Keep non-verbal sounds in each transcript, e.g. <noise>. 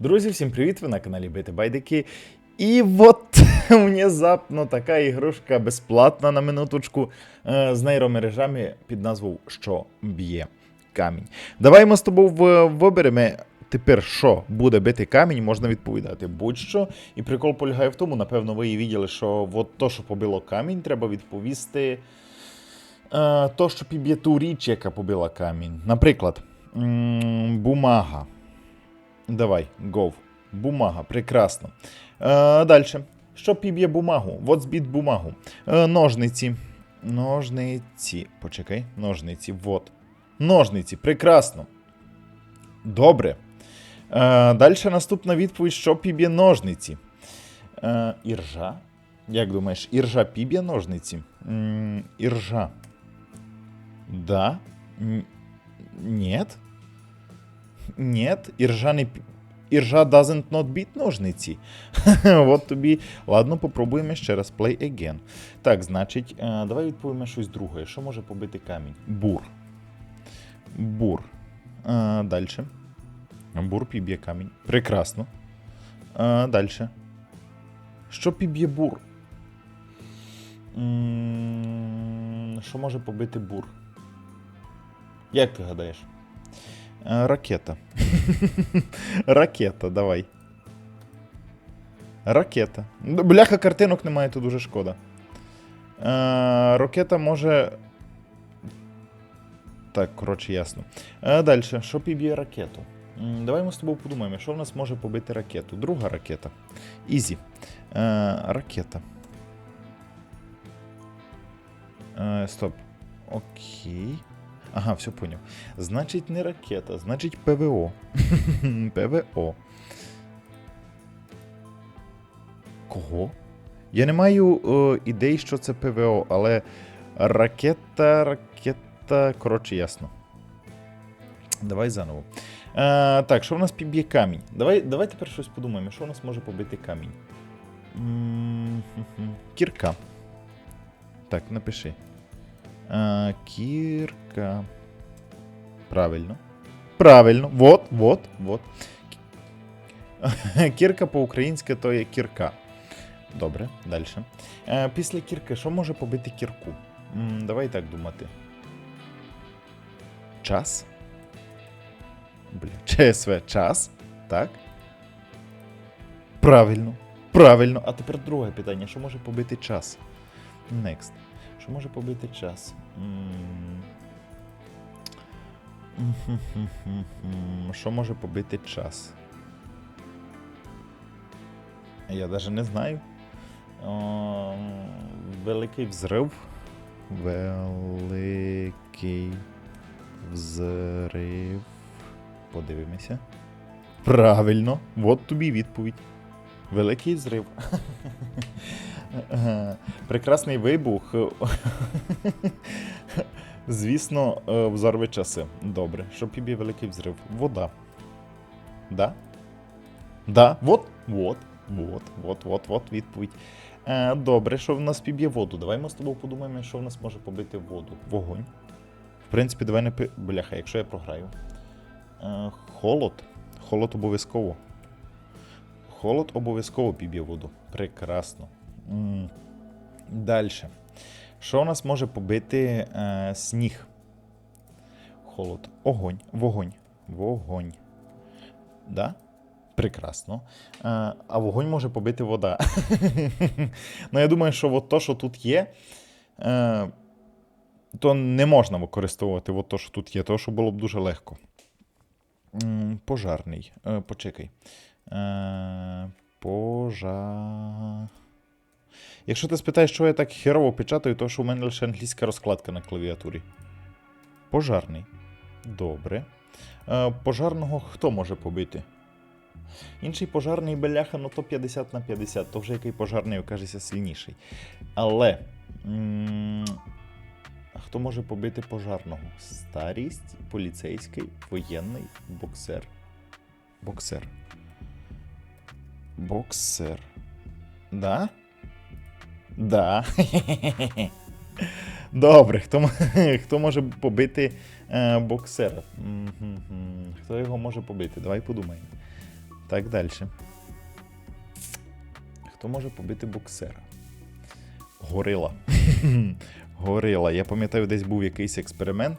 Друзі, всім привіт! Ви на каналі Бити Байдики. І от <laughs> внезапно така ігрушка безплатна на минуточку е, з нейромережами під назвою Що б'є камінь. Давай ми з тобою виберемо. Тепер, що буде бити камінь, можна відповідати будь-що. І прикол полягає в тому, напевно, ви і виділи, що от то, що побило камінь, треба відповісти. Е, то, що підб'є ту річ, яка побила камінь. Наприклад, бумага. Давай, гов. Бумага, прекрасно. Е, Далі. Що піб'є бумагу? От збіть бумагу. Е, ножниці. Ножниці. Почекай, ножниці. Вот. Ножниці, прекрасно. Добре. Е, Далі наступна відповідь: що піб'є ножниці? Е, іржа. Як думаєш, іржа піб'є ножниці? М, іржа. Да. Н- Нет. Нет, іржа не Іржа doesn't not beat ножниці. <laughs> От тобі. Ладно, попробуємо ще раз. Play again. Так, значить, е, давай відповімо щось друге. Що може побити камінь? Бур. Бур. Е, Далі. Бур піб'є камінь. Прекрасно. Е, Далі. Що піб'є бур? Що може побити бур? Як ти гадаєш? Е, Ракета. <laughs> Ракета, давай. Ракета. Бляха, картинок немає, то дуже шкода. Е, ракета може. Так, коротше, ясно. Е, Далі, що піб'є ракету? Давай ми з тобою подумаємо, що в нас може побити ракету. Друга ракета. Ізі. Е, ракета. Е, стоп. Окей. Ага, все поняв. Значить, не ракета, значить ПВО. <laughs> ПВО. Кого? Я не маю е, ідей, що це ПВО, але ракета, ракета. Коротше, ясно. Давай заново. Е, так, що в нас підб'є камінь? Давай, давай тепер щось подумаємо, що в нас може побити камінь. М, хм-хм. Кірка. Так, напиши. А, кірка. Правильно. Правильно. Вот, вот, вот. <laughs> Кірка по-українськи то є кірка. Добре, далі. Е, після кірки, що може побити кірку? Давай так думати. Час. Бля, <laughs> ЧСВ час. Так. Правильно. Правильно. А тепер друге питання: що може побити час? Next. Що може побити час? Що може побити час? Я навіть не знаю. Великий взрив. Великий взрив. Подивимося. Правильно. От тобі відповідь. Великий взрив. <laughs> Прекрасний вибух. Звісно, е, взорве часи. Добре. Що піб'є великий взрив? Вода. Да? Да. Вот. Вот. Вот. Вот. Вот. Вот. Відповідь. Е, Добре, що в нас піб'є воду. Давай ми з тобою подумаємо, що в нас може побити воду. Вогонь. В принципі, давай не пи. Бляха, якщо я програю. Е, Холод. Холод обов'язково. Холод обов'язково піб'є воду. Прекрасно. Далі. Що у нас може побити е, сніг? Холод. Огонь. Вогонь. Вогонь. Да? Прекрасно. Е, а вогонь може побити вода. <laughs> ну, я думаю, що от то, що тут є, е, то не можна використовувати от то, що тут є, тому що було б дуже легко. М, Пожарний. Е, Почекай. Е, Пожа. Якщо ти спитаєш, що я так херово печатаю, то що у мене лише англійська розкладка на клавіатурі. Пожарний. Добре. Е, пожарного хто може побити? Інший пожарний беляха, ну то 50 на 50, то вже який пожарний окажеться сильніший. Але. м, хто може побити пожарного? Старість, поліцейський, воєнний, боксер. Боксер. Боксер. Да? Да. Добре, хто, хто може побити е, боксера? Хто його може побити? Давай подумаємо. Так, далі. Хто може побити боксера? Горила. Горила. Я пам'ятаю, десь був якийсь експеримент.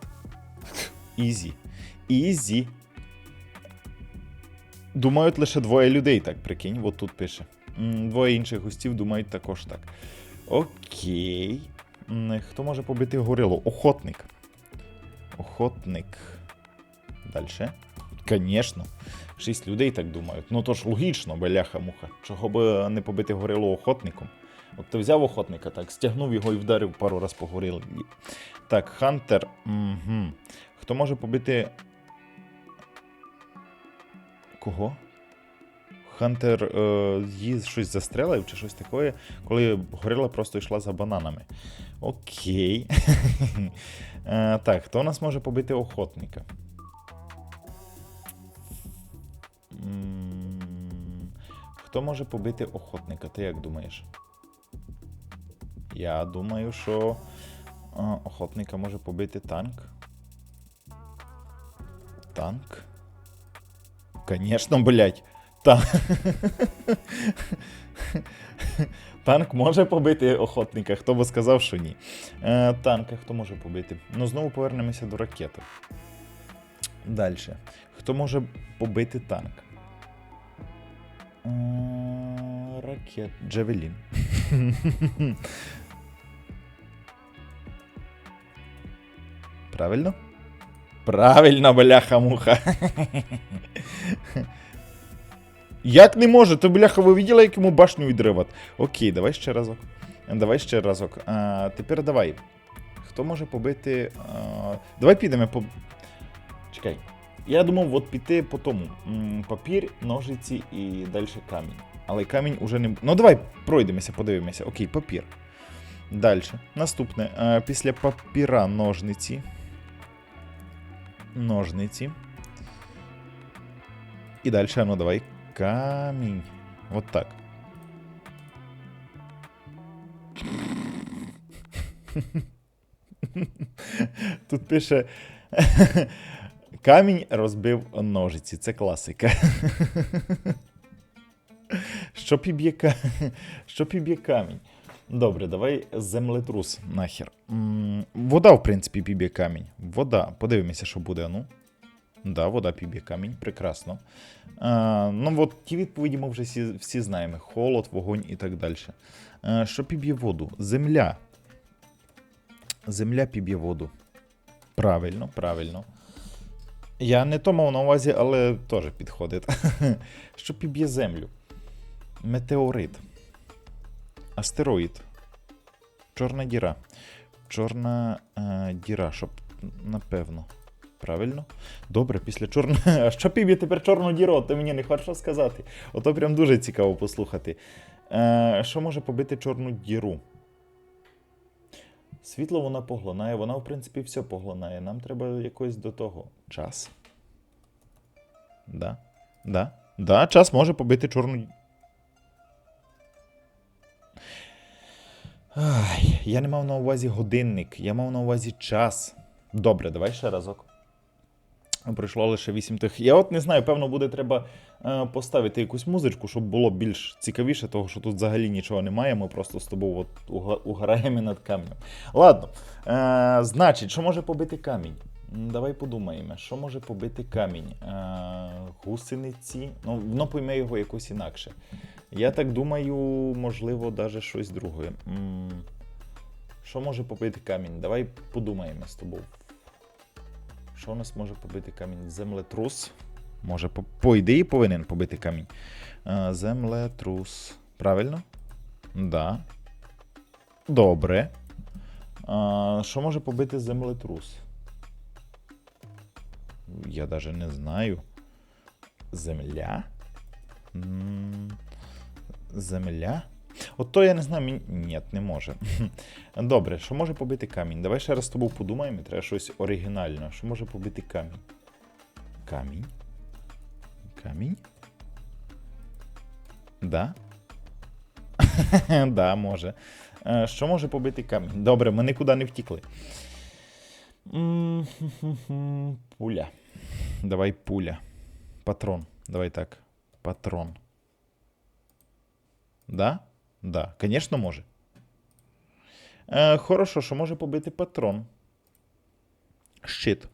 Ізі. Ізі. Думають лише двоє людей, так прикинь, от тут пише. Двоє інших гостів думають також так. Окей. Хто може побити горилу? Охотник. Охотник. Дальше. Звісно. Шість людей так думають. Ну то ж логічно, бляха-муха. Чого би не побити горилу охотником? От ти взяв охотника, так, стягнув його і вдарив пару раз по горилі. Так, Хантер. Угу. Хто може побити. Кого? Хантер е, її щось застрелив чи щось таке, коли горила просто йшла за бананами. Окей. <laughs> е, так, хто у нас може побити охотника? Хто може побити охотника? Ти як думаєш? Я думаю, що е, охотника може побити танк. Танк? Конечно, блять. Та... <laughs> Танк може побити охотника, хто би сказав, що ні. Е, танка хто може побити? Ну, знову повернемося до ракети. Далі. Хто може побити танк? Е, Ракет. Джавелін. <laughs> Правильно? Правильно, бляха-муха. <laughs> Як не може? То бляха, ви виділи, як йому башню відривати? Окей, давай ще разок. Давай ще разок. А, тепер давай. Хто може побити. А, давай підемо по. Чекай. Я думав, от піти по тому. Папір, ножиці і далі камінь. Але камінь уже не. Ну давай пройдемося, подивимося. Окей, папір. Далі. Наступне. А, після папіра ножниці. Ножниці. І далі, ну давай. Камінь. Вот так. Тут пише. Камінь розбив ножиці. Це класика. Що піб'є. Що піб'є камінь? Добре, давай землетрус нахер. Вода, в принципі, піб'є камінь. Вода. Подивимося, що буде, ну. Да, вода піб'є камінь, прекрасно. А, ну, от ті відповіді ми вже всі, всі знаємо: холод, вогонь і так далі. А, що піб'є воду? Земля. Земля піб'є воду. Правильно, правильно. Я не то мав на увазі, але теж підходить. <laughs> що піб'є землю? Метеорит. Астероїд. Чорна діра. Чорна е, діра, щоб напевно. Правильно? Добре, після чорного. <laughs> А що піб'є тепер чорну діру? Ти мені не хочеш сказати. Ото прям дуже цікаво послухати. Е, що може побити чорну діру? Світло вона поглинає, вона, в принципі, все поглинає. Нам треба якось до того. Час. Да. Да. Да, час може побити чорну. Ай, я не мав на увазі годинник, я мав на увазі час. Добре, давай ще разок. Пройшло лише 8 тих. Я от не знаю, певно, буде треба е, поставити якусь музичку, щоб було більш цікавіше, того що тут взагалі нічого немає. Ми просто з тобою от угораємо над каменем. Ладно. Е, значить, що може побити камінь? Давай подумаємо, що може побити камінь? Е, гусениці. Ну, воно пойме його якось інакше. Я так думаю, можливо, навіть щось друге. Що може побити камінь? Давай подумаємо з тобою. Що у нас може побити камінь? Землетрус. Може, по, по ідеї повинен побити камінь. Землетрус. Правильно? Да. Добре. А, що може побити землетрус? Я навіть не знаю. Земля? Земля? От то я не знаю, мені... Ні, не може. <laughs> Добре, що може побити камінь? Давай ще раз з тобою подумаємо, треба щось оригінальне. Що може побити камінь? Камінь? Камінь? Да? <laughs> да, може. Е, Що може побити камінь? Добре, ми нікуди не втікли. <laughs> Пуля. Давай пуля. Патрон. Давай так. Патрон. Да? Да. Конечно, може. Е, хорошо, що може побити патрон. Щит.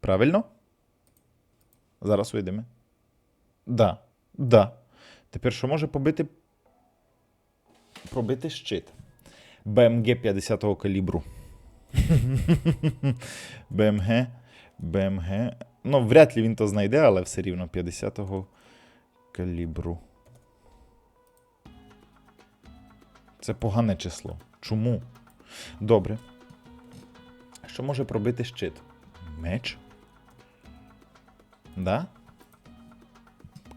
Правильно? Зараз вийдемо. Да. Да. Тепер що може побити. Пробити щит. БМГ 50-го калібру. <laughs> БМГ. БМГ. Ну, вряд ли він то знайде, але все рівно 50-го калібру. Це погане число. Чому? Добре. Що може пробити щит? Меч? Да?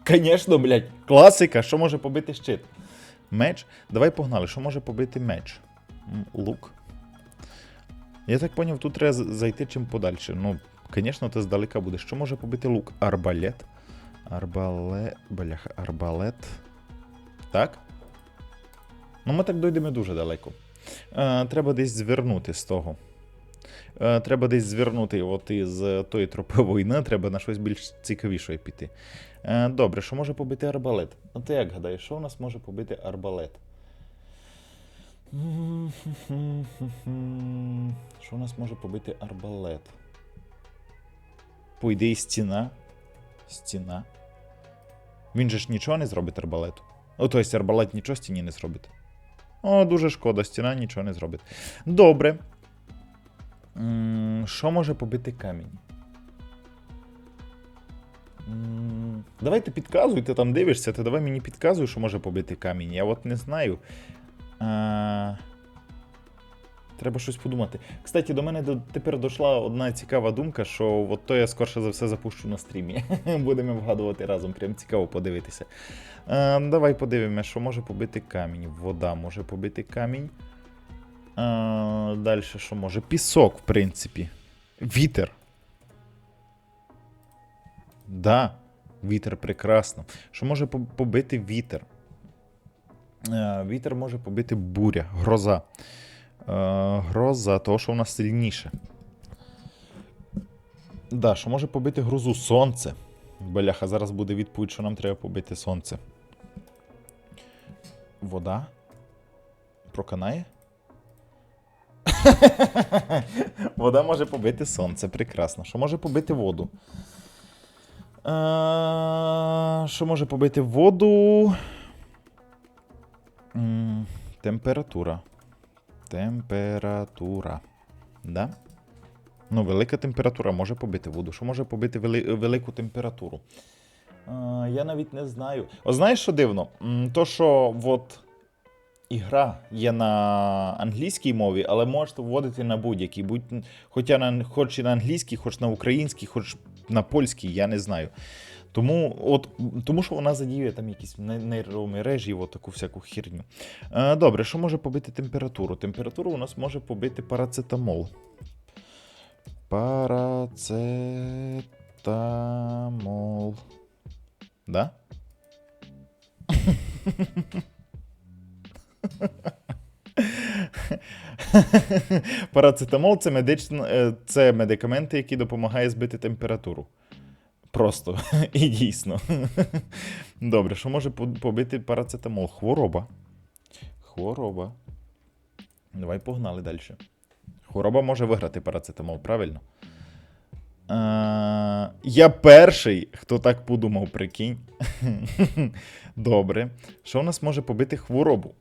Конечно, блядь. Класика. Що може побити щит? Меч. Давай погнали. Що може побити меч? Лук. Я так поняв, тут треба зайти чим подальше. Ну, звісно, ти здалека будеш. Що може побити лук? Арбалет. Арбале. Бляха, арбалет. Так? Ну, ми так дойдемо дуже далеко. Е, треба десь звернути з того. Е, треба десь звернути от із е, тої тропи війни, треба на щось більш цікавіше піти. Добре, що може побити арбалет? Ну ти як гадаєш, що у нас може побити арбалет? Що у нас може побити арбалет? По ідеї стіна. Стіна. Він же ж нічого не зробить арбалету. О, тобто арбалет нічого стіні не зробить. О, дуже шкода, стіна нічого не зробить. Добре. Що може побити камінь? Давайте підказуй, ти там дивишся, ти давай мені підказуй, що може побити камінь. Я от не знаю. А... Треба щось подумати. Кстати, до мене тепер дійшла одна цікава думка, що от то я скорше за все запущу на стрімі. <laughs> Будемо вгадувати разом, прям цікаво подивитися. Е, давай подивимося, що може побити камінь. Вода може побити камінь. Е, далі що може? Пісок, в принципі. Вітер. Да, вітер прекрасно. Що може побити вітер? Е, вітер може побити буря, гроза. Е, гроза, того, що нас сильніше. Да, що може побити грозу? Сонце. Бляха, зараз буде відповідь, що нам треба побити сонце. Вода? Проканає? <laughs> Вода може побити сонце, прекрасно. Що може побити воду? Е, Що може побити воду? Температура. Температура. Да? Ну, велика температура може побити воду. Що може побити вели- велику температуру? Е, я навіть не знаю. О, знаєш, що дивно? То, що от ігра є на англійській мові, але можете вводити на будь-якій. Будь, хоча на, хоч і на англійській, хоч на українській, хоч на польській, я не знаю. Тому, от, тому що вона задіює там якісь не- нейромережі, от таку всяку херню. Е, добре, що може побити температуру? Температуру у нас може побити парацетамол. Парацетамол. Да? Парацетамол це, медичн... е, це медикаменти, які допомагають збити температуру. Просто <laughs> і дійсно. Добре, що може побити парацетамол? Хвороба. Хвороба. Давай погнали далі. Хвороба може виграти парацетамол, правильно? А, я перший, хто так подумав, прикинь. <laughs> Добре. Що у нас може побити хворобу?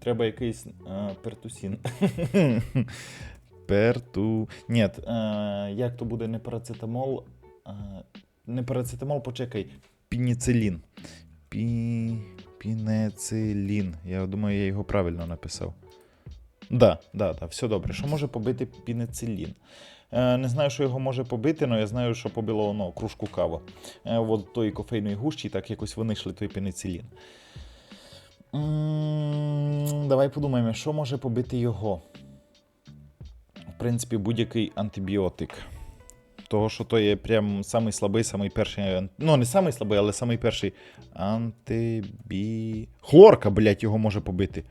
Треба якийсь а, пертусін. <laughs> Перту. Ні, е, як то буде не парацетамол? А, не парацетамол, почекай. Пініцилін. Пі... Пінецилін. Я думаю, я його правильно написав. Да, да, да, все добре. Що може побити пінецилін? Е, не знаю, що його може побити, але я знаю, що побило воно кружку кави. Е, от тої кофейної гущі, так якось винайшли той пеницилін. М, Давай подумаємо, що може побити його. Принципі, будь-який антибіотик. Того, що то є прям самий слабий, самий перший. Ну, не самий слабий, але самий перший антибі. Хлорка, блядь, його може побити.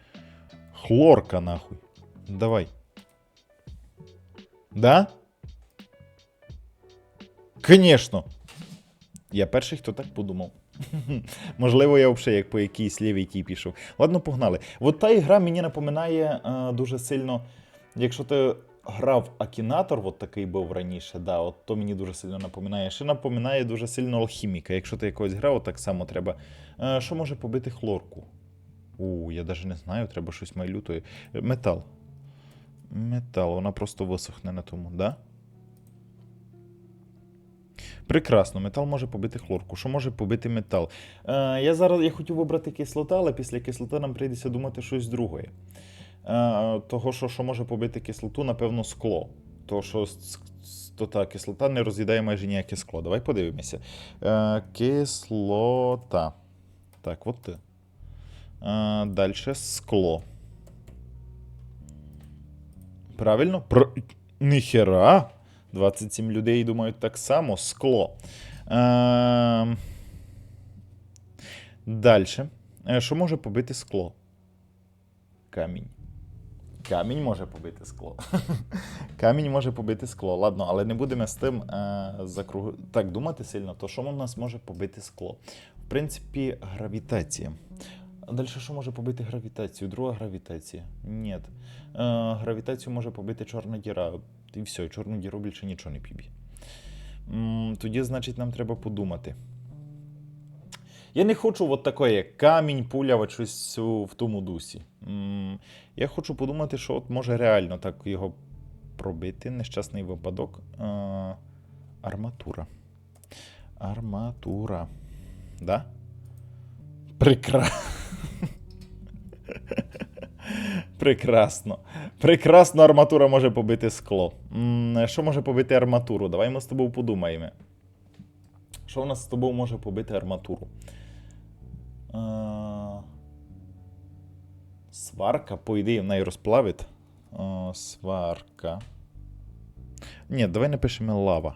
Хлорка, нахуй. Давай. Да? Конечно. Я перший, хто так подумав. <laughs> Можливо, я взагалі як по якійсь лівій тій пішов. Ладно, погнали. От та ігра мені напоминає е, дуже сильно, якщо ти грав Акінатор, от такий був раніше, да, от то мені дуже сильно напоминає. Ще напоминає дуже сильно алхіміка. Якщо ти якогось грав, так само треба. Е, що може побити хлорку? У, я навіть не знаю, треба щось майлютою. Е, Метал. Метал, вона просто висохне на тому, да? Прекрасно, метал може побити хлорку. Що може побити метал? Е, я зараз я хотів вибрати кислота, але після кислоти нам прийдеться думати щось друге. Е, того, що, що може побити кислоту, напевно, скло. То, що то та кислота не роз'їдає майже ніяке скло. Давай подивимося. Е, кислота. Так, от ти. Е, Далі скло. Правильно? Про... Ніхера. 27 людей думають так само. Скло. Е... Далі. Що може побити скло? Камінь. Камінь може побити скло. <laughs> Камінь може побити скло. Ладно, але не будемо з тим е, закруг... так думати сильно, то що у нас може побити скло? В принципі, гравітація. Далі що може побити гравітацію? Друга гравітація? Ні. Е, гравітацію може побити чорна діра. І все, чорну діру більше нічого не піб'є. Тоді, значить, нам треба подумати. Я не хочу от такої, як камінь, пуля, от щось в тому дусі. Я хочу подумати, що от може реально так його пробити. Нещасний випадок. Арматура. Арматура. Да? <laughs> Прекрасно. Прекрасно. Прекрасно арматура може побити скло. Що може побити арматуру? Давай ми з тобою подумаємо. Що в нас з тобою може побити арматуру? Е, Сварка, по ідеї, в неї розплавить. Е, Сварка. Ні, давай напишемо лава.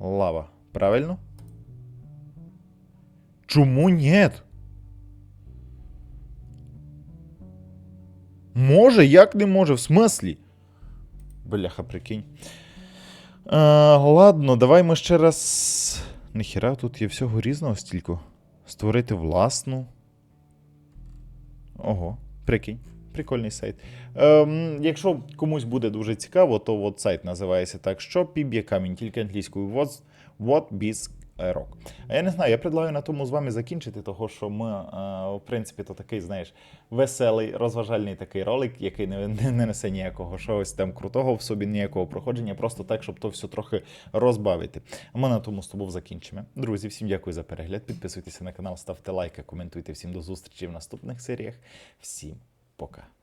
Лава. Правильно? Чому нет? Може, як не може? В смислі? Бляха, прикинь. А, ладно, давай ми ще раз. Ніхіра, тут є всього різного стільки. Створити власну. Ого, прикинь. Прикольний сайт. Ем, якщо комусь буде дуже цікаво, то от сайт називається так, що піб'є камінь, тільки англійською. What, what rock. А я не знаю, я предлагаю на тому з вами закінчити, того що ми, е, в принципі, то такий, знаєш, веселий, розважальний такий ролик, який не, не, не несе ніякого щось там крутого в собі, ніякого проходження, просто так, щоб то все трохи розбавити. А ми на тому з тобою закінчимо. Друзі, всім дякую за перегляд. Підписуйтеся на канал, ставте лайки, коментуйте. Всім до зустрічі в наступних серіях. Всім пока.